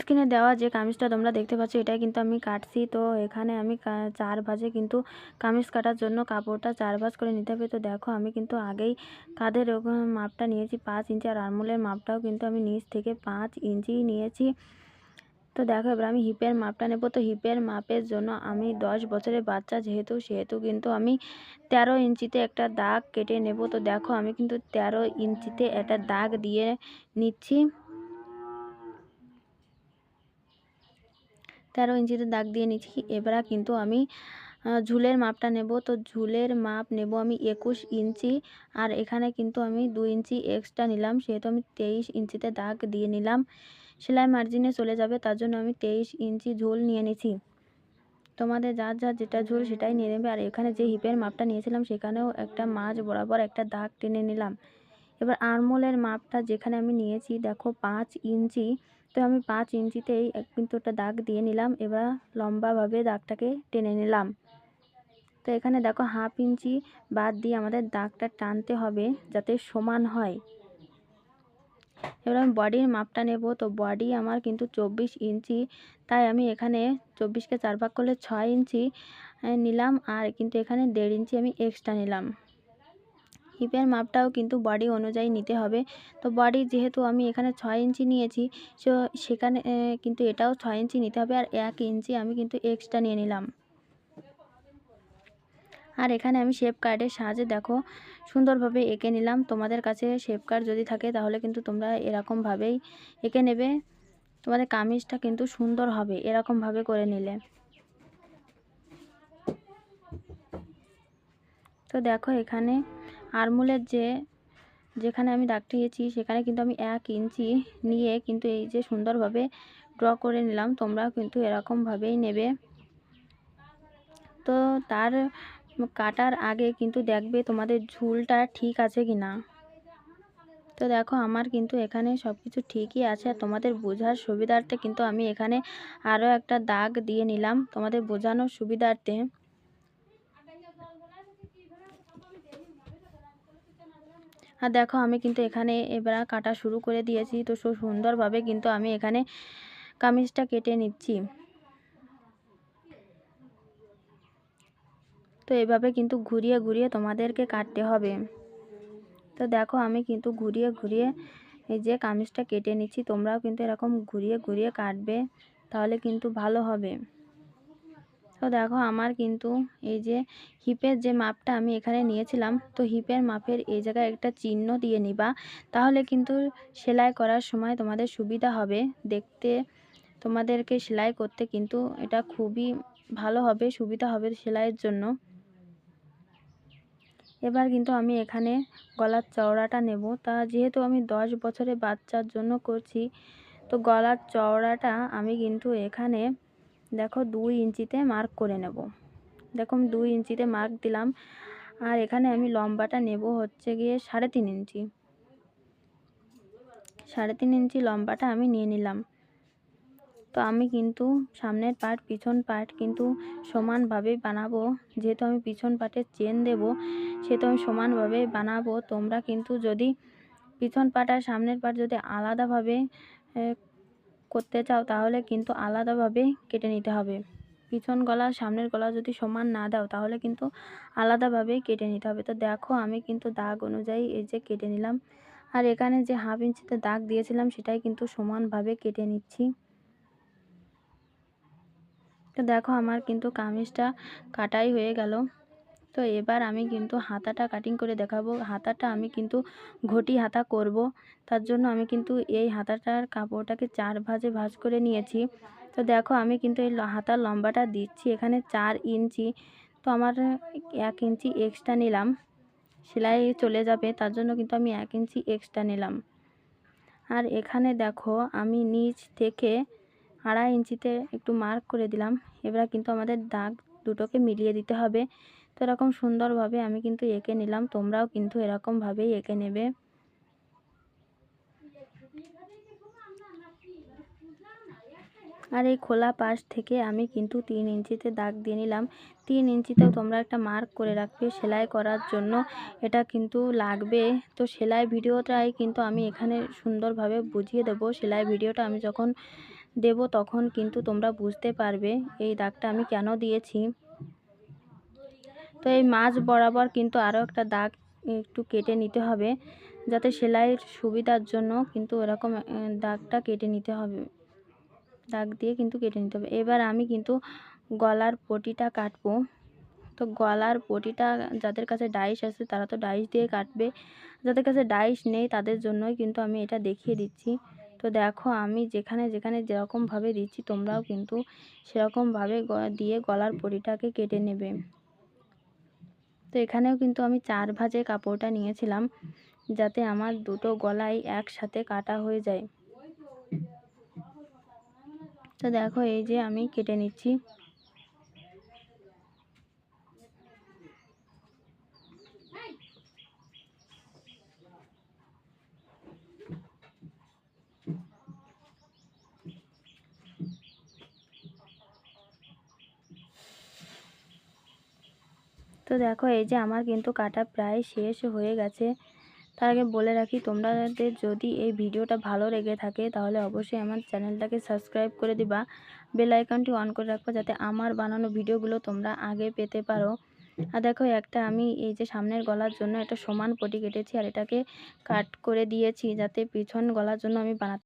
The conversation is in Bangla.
স্ক্রিনে দেওয়া যে কামিজটা তোমরা দেখতে পাচ্ছ, এটাই কিন্তু আমি কাটছি। তো এখানে আমি চার ভাজে কিন্তু কামিজ কাটার জন্য কাপড়টা চার ভাজ করে নিতে হবে। তো দেখো, আমি কিন্তু আগেই কাঁধের মাপটা নিয়েছি, পাঁচ ইঞ্চি, আর আরমোলের মাপটাও কিন্তু আমি নিচ থেকে পাঁচ ইঞ্চি নিয়েছি। তো দেখো, এবার আমি হিপের মাপটা নেব। তো হিপের মাপের জন্য আমি দশ বছরের বাচ্চা, যেহেতু, সেহেতু কিন্তু আমি তেরো ইঞ্চিতে একটা দাগ কেটে নেব। তো দেখো, আমি কিন্তু তেরো ইঞ্চিতে একটা দাগ দিয়ে নিচ্ছি। তেরো ইঞ্চিতে দাগ দিয়ে নিচ্ছি। এবার কিন্তু আমি ঝুলের মাপটা নেব। তো ঝুলের মাপ নেব আমি একুশ ইঞ্চি আর এখানে কিন্তু আমি দু ইঞ্চি এক্সট্রা নিলাম। সেহেতু আমি তেইশ ইঞ্চিতে দাগ দিয়ে নিলাম। সেলাই মার্জিনে চলে যাবে, তার জন্য আমি তেইশ ইঞ্চি ঝুল নিয়ে নিছি। তোমাদের যার যার যেটা ঝুল সেটাই নিয়ে নেবে। আর এখানে যে হিপের মাপটা নিয়েছিলাম, সেখানেও একটা মাছ বরাবর একটা দাগ টেনে নিলাম। এবার আরমোলের মাপটা যেখানে আমি নিয়েছি, দেখো পাঁচ ইঞ্চি তো আমি পাঁচ ইঞ্চিতেই এক কিন্তু একটা দাগ দিয়ে নিলাম, এবার লম্বাভাবে দাগটাকে টেনে নিলাম। তো এখানে দেখো হাফ ইঞ্চি বাদ দিয়ে আমাদের দাগটা টানতে হবে যাতে সমান হয়। এবার আমি বডির মাপটা নেব, তো বডি আমার কিন্তু চব্বিশ ইঞ্চি, তাই আমি এখানে চব্বিশকে চার ভাগ করলে ছয় ইঞ্চি নিলাম, আর কিন্তু এখানে দেড় ইঞ্চি আমি এক্সট্রা নিলাম। হিপের মাপটাও কিন্তু বডি অনুযায়ী নিতে হবে। তো বডি যেহেতু আমি এখানে ছয় ইঞ্চি নিয়েছি, সো সেখানে কিন্তু এটাও ছয় ইঞ্চি নিতে হবে আর এক ইঞ্চি আমি কিন্তু এক্সট্রা নিয়ে নিলাম। আর এখানে আমি শেপ কার্ডের সাহায্যে দেখো, সুন্দরভাবে এঁকে নিলাম। তোমাদের কাছে শেপ কার্ড যদি থাকে তাহলে কিন্তু তোমরা এরকমভাবেই এঁকে নেবে। তোমাদের কামিজটা কিন্তু সুন্দর হবে এরকমভাবে করে নিলে। তো দেখো এখানে আরমুলের যে, যেখানে আমি দাগটি দিয়েছি সেখানে কিন্তু আমি এক ইঞ্চি নিয়ে কিন্তু এই যে সুন্দরভাবে ড্র করে নিলাম। তোমরাও কিন্তু এরকমভাবেই নেবে। তো তার কাটার আগে কিন্তু দেখবে তোমাদের ঝুলটা ঠিক আছে কি না তো দেখো, আমার কিন্তু এখানে সব কিছু ঠিকই আছে। আর তোমাদের বোঝার সুবিধার্থে কিন্তু আমি এখানে আরও একটা দাগ দিয়ে নিলাম। তোমাদের বোঝানোর সুবিধার্থে আর দেখো আমি কিন্তু এখানে এবার কাটা শুরু করে দিয়েছি। তো সুন্দরভাবে কিন্তু আমি এখানে কামিজটা কেটে নিচ্ছি। তো এভাবে কিন্তু ঘুরিয়ে ঘুরিয়ে তোমাদেরকে কাটতে হবে। তো দেখো আমি কিন্তু ঘুরিয়ে ঘুরিয়ে এই যে কামিজটা কেটে নিচ্ছি। তোমরাও কিন্তু এরকম ঘুরিয়ে ঘুরিয়ে কাটবে, তাহলে কিন্তু ভালো হবে। তো দেখো আমার কিন্তু এই যে হিপের যে মাপটা আমি এখানে নিয়েছিলাম, তো হিপের মাপের এই জায়গায় একটা চিহ্ন দিয়ে নিবা। তাহলে কিন্তু সেলাই করার সময় তোমাদের সুবিধা হবে। দেখতে তোমাদেরকে সেলাই করতে কিন্তু এটা খুবই ভালো হবে, সুবিধা হবে সেলাইয়ের জন্য। এবার কিন্তু আমি এখানে গলার চওড়াটা নেব। তা যেহেতু আমি দশ বছরের বাচ্চার জন্য করছি, তো গলার চওড়াটা আমি কিন্তু এখানে দেখো দুই ইঞ্চিতে মার্ক করে নেব। দেখো আমি দুই ইঞ্চিতে মার্ক দিলাম। আর এখানে আমি লম্বাটা নেব হচ্ছে গিয়ে সাড়ে তিন ইঞ্চি। সাড়ে তিন ইঞ্চি লম্বাটা আমি নিয়ে নিলাম। তো আমি কিন্তু সামনের পার্ট পিছন পার্ট কিন্তু সমানভাবে বানাবো। যেহেতু আমি পিছন পার্টের চেন দেব, সেহেতু আমি সমানভাবে বানাবো। তোমরা কিন্তু যদি পিছন পার্ট আর সামনের পার্ট যদি আলাদাভাবে করতে চাও তাহলে কিন্তু আলাদাভাবে কেটে নিতে হবে। পিছন গলা, সামনের গলা যদি সমান না দাও তাহলে কিন্তু আলাদাভাবেই কেটে নিতে হবে। তো দেখো আমি কিন্তু দাগ অনুযায়ী এই যে কেটে নিলাম। আর এখানে যে হাফ ইঞ্চিতে দাগ দিয়েছিলাম সেটাই কিন্তু সমানভাবে কেটে নিচ্ছি। তো দেখো আমার কিন্তু কামিজটা কাটাই হয়ে গেল। তো এবার আমি কিন্তু হাতাটা কাটিং করে দেখাবো। হাতাটা আমি কিন্তু ঘটি হাতা করব। তার জন্য আমি কিন্তু এই হাতাটার কাপড়টাকে চার ভাঁজে ভাঁজ করে নিয়েছি। তো দেখো আমি কিন্তু এই হাতার লম্বাটা দিচ্ছি এখানে চার ইঞ্চি। তো আমার এক ইঞ্চি এক্সট্রা নিলাম। সেলাই চলে যাবে, তার জন্য কিন্তু আমি এক ইঞ্চি এক্সট্রা নিলাম। আর এখানে দেখো আমি নিচ থেকে আড়াই ইঞ্চিতে একটু মার্ক করে দিলাম। এবার কিন্তু আমাদের দাগ দুটোকে মিলিয়ে দিতে হবে। তো এরকম সুন্দরভাবে আমি কিন্তু এঁকে নিলাম। তোমরাও কিন্তু এরকমভাবেই এঁকে নেবে। আর এই খোলা পাশ থেকে আমি কিন্তু তিন ইঞ্চিতে দাগ দিয়ে নিলাম। তিন ইঞ্চিতেও তোমরা একটা মার্ক করে রাখবে সেলাই করার জন্য। এটা কিন্তু লাগবে। তো সেলাই ভিডিওটাই কিন্তু আমি এখানে সুন্দরভাবে বুঝিয়ে দেবো। সেলাই ভিডিওটা আমি যখন দেব তখন কিন্তু তোমরা বুঝতে পারবে এই দাগটা আমি কেন দিয়েছি। তো এই মাছ বরাবর কিন্তু আরও একটা দাগ একটু কেটে নিতে হবে, যাতে সেলাইয়ের সুবিধার জন্য কিন্তু এরকম দাগটা কেটে নিতে হবে। দাগ দিয়ে কিন্তু কেটে নিতে হবে। এবার আমি কিন্তু গলার পটিটা কাটবো। তো গলার পটিটা যাদের কাছে ডাইস আছে তারা তো ডাইস দিয়ে কাটবে। যাদের কাছে ডাইস নেই তাদের জন্যই কিন্তু আমি এটা দেখিয়ে দিচ্ছি। তো দেখো আমি যেখানে যেখানে যেরকমভাবে দিচ্ছি তোমরাও কিন্তু সেরকমভাবে দিয়ে গলার পটিটাকে কেটে নেবে। তো এখানেও কিন্তু আমি চার ভাজে কাপড়টা নিয়েছিলাম যাতে আমার দুটো গলাই একসাথে কাটা হয়ে যায়। তো দেখো, এই যে আমি কেটে নিচ্ছি। তো দেখো, এই যে আমার কিন্তু কাটা প্রায় শেষ হয়ে গেছে। তার আগে বলে রাখি, তোমাদের যদি এই ভিডিওটা ভালো লেগে থাকে, তাহলে অবশ্যই আমার চ্যানেলটাকে সাবস্ক্রাইব করে দিবা। বেল আইকনটি অন করে রাখবা, যাতে আমার বানানো ভিডিওগুলো তোমরা আগে পেতে পারো। আর দেখো, একটা আমি এই যে সামনের গলার জন্য একটা সমান পটি কেটেছি, আর এটাকে কাট করে দিয়েছি, যাতে পিছন গলার জন্য আমি বানাতে